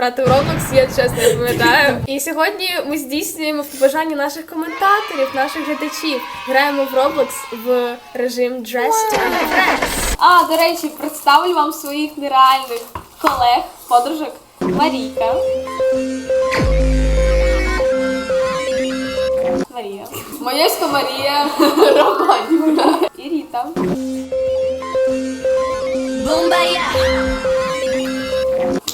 пограти в Roblox, я чесно не пам'ятаю. І сьогодні ми здійснюємо побажання наших коментаторів, наших глядачів. Граємо в Roblox в режим Dress to Impress. А, до речі, представлю вам своїх нереальних колег, подружок. Марійка. Марія. Моєська Марія Романівна. І Ріта.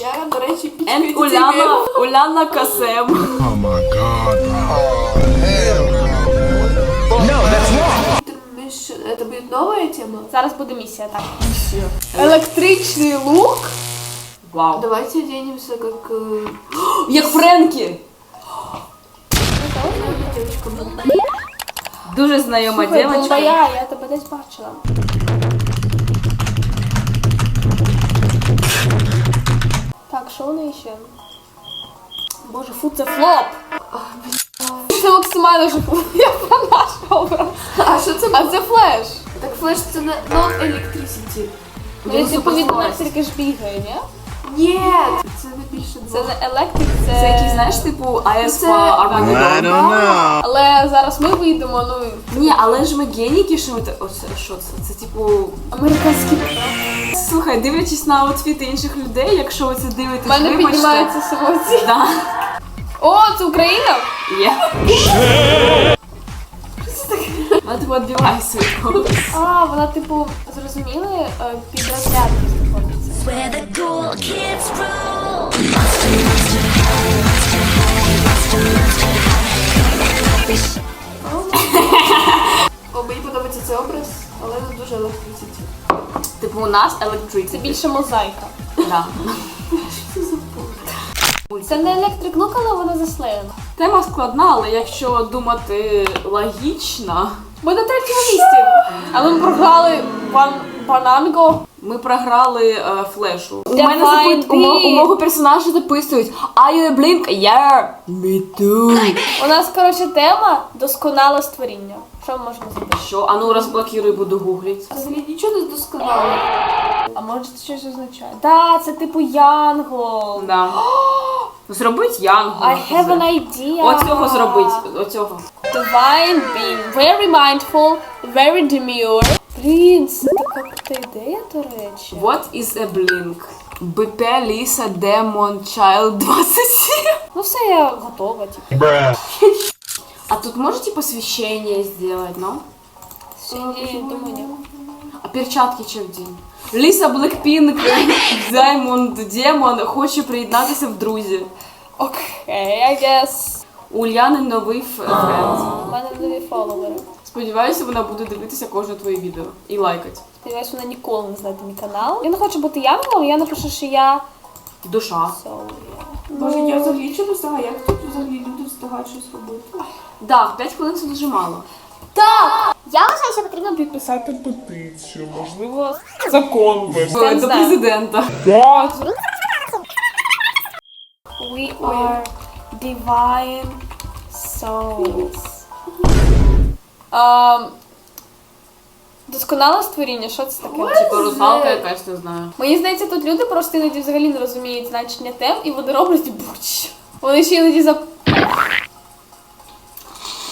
Я, до речі, And Уляна, Уляна Касем. Oh my god, Это будет новая тема? Зараз буде місія, так. Електричний лук. Вау. Давайте оденемся как... э, Як Френкі. Дуже знайома Слухай, я тебе десь бачила. Ще? Боже, фу, це флоп. Це максимально жахливо. Я про наш. А що це? А це флеш. Так флеш це не non electricity. Ну, я типу від електрики ж бігає, ні? Ні, це не більше Це не електрик, це... Це якийсь, знаєш, типу Армагеддону. don't know. Але зараз ми вийдемо, ну, Ні, але ж ми геніки, що ми оце що це? Це типу. американський Слухай, дивлячись на аутфіти інших людей, якщо ви це дивитесь, У мене вибачте. піднімається сьогодні. Да. О, це Україна? Є. Вона типу відбиває свій голос. А, вона, типу, зрозуміли, е, під знаходиться. О, мені подобається цей образ, але не дуже electricity. Типу у нас електрик. Це більше мозаїка. Да. Це не електрик, ну але вона заслеєна. Тема складна, але якщо думати логічно, Ми на третьому місці. Але ми програли бан... бананго. ми програли е, флешу. У мене запит... у, мо- у мого персонажа записують Are you a blink? Yeah, me too. У нас, коротше, тема досконале створіння. Що ми можемо зробити? Що? А ну розблокируй, буду гуглити. Взагалі нічого не досконало. А може це щось означає? Так, це типу янгол. Да. Зробить янгу. I have an idea. Оцього зробить. Оцього. Divine being, very mindful, very demure. Блін, це така крута ідея, до речі. What is a blink? БП Ліса Демон Child 27. Ну все, я готова, типу. А тут може типа освещение сделать, ну? Сьогодні, думаю, ні. А перчатки чи вдінь? Ліса Блекпінк, Даймонд Демон хоче приєднатися в друзі. Окей, I guess. У Уляни новий френд. У мене нові фоловери. Сподіваюся, вона буде дивитися кожне твоє відео і лайкати. Сподіваюсь, вона ніколи не знайде мій канал. Я не хочу бути янголом, я напишу, що я Душа. so, Боже, я взагалі чого не як тут взагалі люди встигають щось робити? Да, 5 хвилин це дуже мало. Так! Я вважаю, що потрібно підписати. петицію, можливо, закон не До президента. We are divine souls. Um, досконале створіння, що це таке? Типа русалка якась, не знаю. Мені здається, тут люди просто іноді взагалі не розуміють значення тем і вони роблять будь-що. Вони ще іноді за.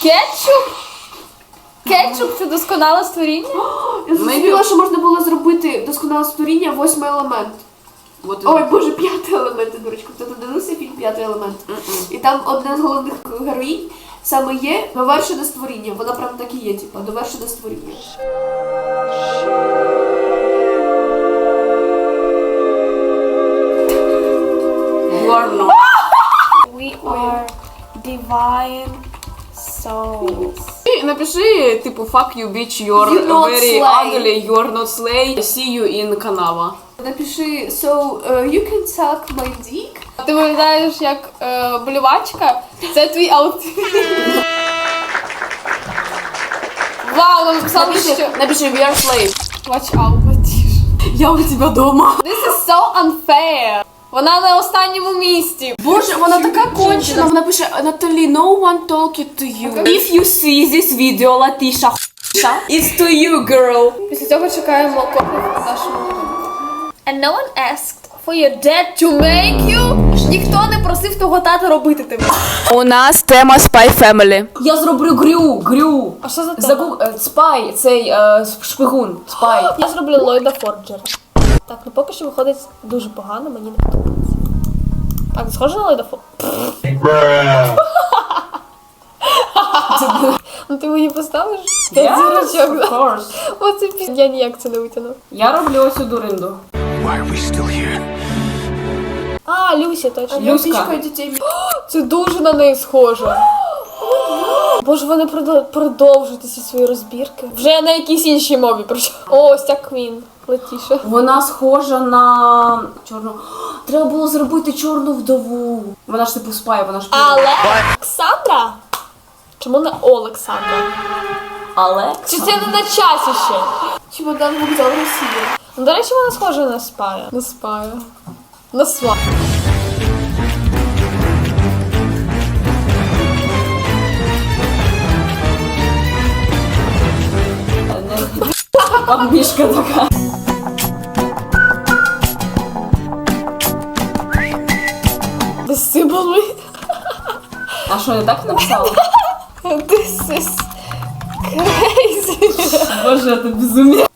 Кетчуп? Кетчуп це досконале створіння? Я зрозуміла, що можна було зробити досконале створіння восьмий елемент. От Ой, боже, п'ятий елемент, дурочка. Хто не дивився фільм П'ятий елемент? І там одне з головних героїнь саме є довершене створіння. Вона прям так і є, типу, довершене створіння. We are divine І Напиши, типу, fuck you, bitch, you're You not very slay. ugly, you're not slay, see you in Канава. Напиши, so uh, you can suck my dick. Ти виглядаєш як е, болівачка, це твій аутфіт. Вау, нам написали, що... Напиши, we are slave. Watch out, Матіш. Я у тебе дома. This is so unfair. Вона на останньому місці. Боже, вона така кончена. Вона пише, Наталі, no one talking to you. If you see this video, Латиша, it's to you, girl. Після цього чекаємо копію в нашому. And no one asked For your dad to make you? Ніхто не просив того тата робити тебе. У нас тема Spy Family. Я зроблю грю, грю. А що за тема? Загу... е, Спай, цей е, шпигун, спай. Я зроблю Ллойда Форджера. Так, ну поки що виходить дуже погано, мені не подобається. Так, схоже на Форджера? Ну ти мені поставиш? П'ять зірочок, of да? course. Оце пі... Я ніяк це не витягну. Я роблю ось цю дуринду. Why are we still here? А, Люся, точно. Люська. Це дуже на неї схоже. Боже, вони продо- продовжують ці свої розбірки. Вже на якійсь іншій мові. Причому. О, ось ця Квін. Летіше. Вона схожа на чорну. Треба було зробити чорну вдову. Вона ж типу спає, вона ж Але Олександра? Чому не Олександра? Але Чи це не на часі ще? Чемодан вокзал Росія. Ну, до речі, вона схожа на спая. На спая. На сва. бабішка така. Що, я так написала? This is crazy. Боже, це безумие.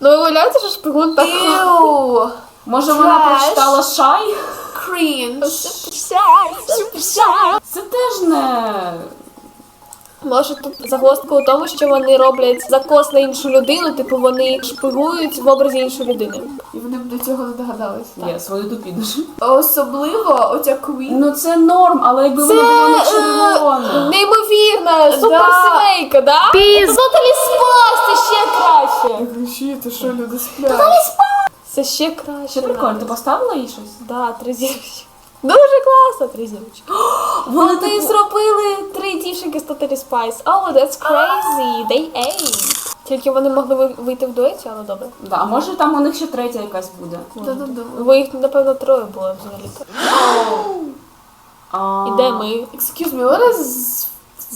Ну, виявляється, що шпигун так. Ew. Може вона Треш. прочитала шай? Cringe. Це теж не. Може тут загвоздка у тому, що вони роблять закос на іншу людину, типу вони шпигують в образі іншої людини. І вони б до цього не догадались. Єс, вони тупі дуже. Особливо оця Квін. Ну це норм, але якби воно було не червоне. Неймовірна, суперсемейка, да? Піз. Тоталі спас, це ще краще. Гроші, ти що, люди сплять? Це ще краще. Що прикольно, ти поставила їй щось? Да, три зірочки. Дуже класно, три зірочки. Вони Вони типу- зробили дівчинки з Totally Spice. Oh, that's crazy. They ate. Тільки вони могли ви- вийти в дуеті, але добре. Да, а може там у них ще третя якась буде. Да-да-да. Бо їх, напевно, троє було взагалі. А... І де ми? Excuse me, what is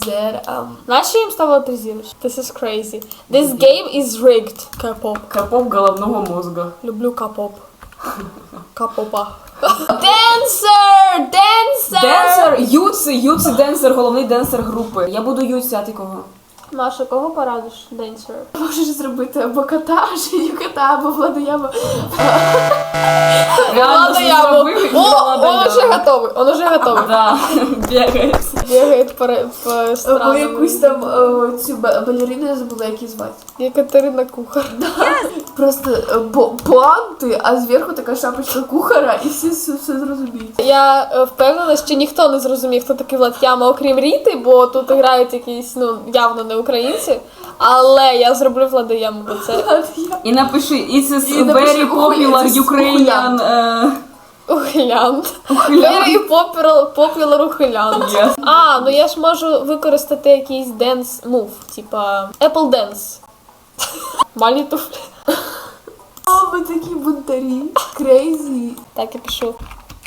that? Um, Наші їм ставили три зірочки. This is crazy. This game is rigged. K-pop. Капоп головного мозга. Люблю K-pop. K-попа. Денсер! Денсер! Денсер, Юци, Юци денсер, головний денсер групи. Я буду Юци, а ти кого? Маша, кого порадиш? Денсер. можеш зробити або кота, женю кота, або я і О, он уже готовий, он уже готовий. Да, бігає. Бігає по, по Або якусь там о, цю ба- балерину я забула, як її звати. Екатерина Кухар. Просто е, бо- пуанти, а зверху така шапочка кухара, і всі все, все зрозуміють. Я е, впевнена, що ніхто не зрозумів, хто такий Влад Яма, окрім Ріти, бо тут грають якісь, ну, явно не українці. Але я зроблю Влада Яму, бо це І напиши, it's a І very popular Ukrainian... е, ухилянт. Very popular, popular ухилянт. Yes. А, ну я ж можу використати якийсь dance move, типа Apple Dance. Малі туфлі. О, ми такі бунтарі. Крейзі. Так, я пишу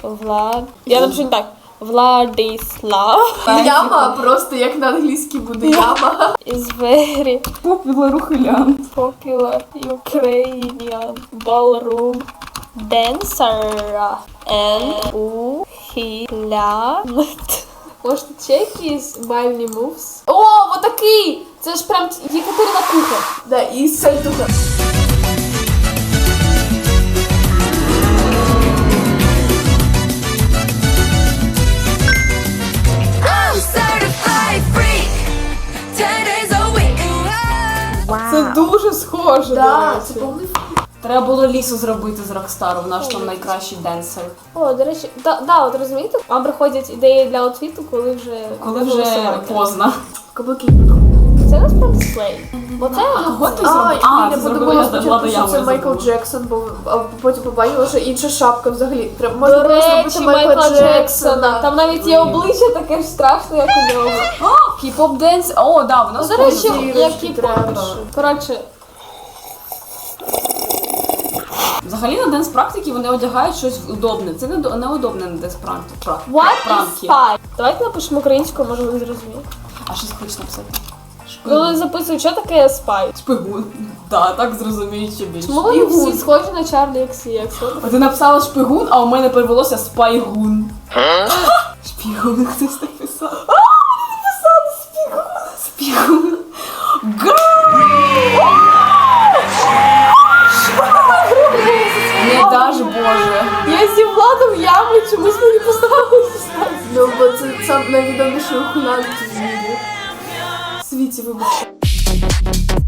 Влад. Я напишу не так. Владислав Яма просто як на англійській буде яма. is very Popular Ukrainian. popular Ukrainian ballroom dancer and ухилянт. Може, ще якісь бальні мувс? О, отакий! Це ж прям Єкатерина Кухар. Да, і сальтуха. Дуже схоже. Да, до це речі. повний Треба було лісу зробити з Рокстару, наш там найкращий денсер. О, до речі, да, да, от розумієте, вам приходять ідеї для аутфіту, коли вже Коли вже голосування. поздно. каблуки. Це насправді слей. Бо це Кого ти А, зробив? а, А, я зробила подумала спочатку, що це я Майкл. Джексон, бо а потім побачила, що інша шапка взагалі. Треба можна До було зробити речі, Майкла Джексона. Там навіть є обличчя таке ж страшне, як у нього. Хіп-хоп денс. О, да, воно Ну, до речі, зірочки як і треба. Коротше, Взагалі на денс практики вони одягають щось удобне. Це не, до- не удобне на денс практики. what is Пранки. spy? Давайте напишемо українською, може ви зрозумієте. А щось хочеш написати? Коли записують, що таке spy? Шпигун. Да, так зрозуміють ще більше. Чому вони всі схожі на Чарлі? От Ти написала шпигун, а у мене перевелося спайгун. Шпігун хтось написав. А, сам найвідоміший в світі. Світі, вибачте.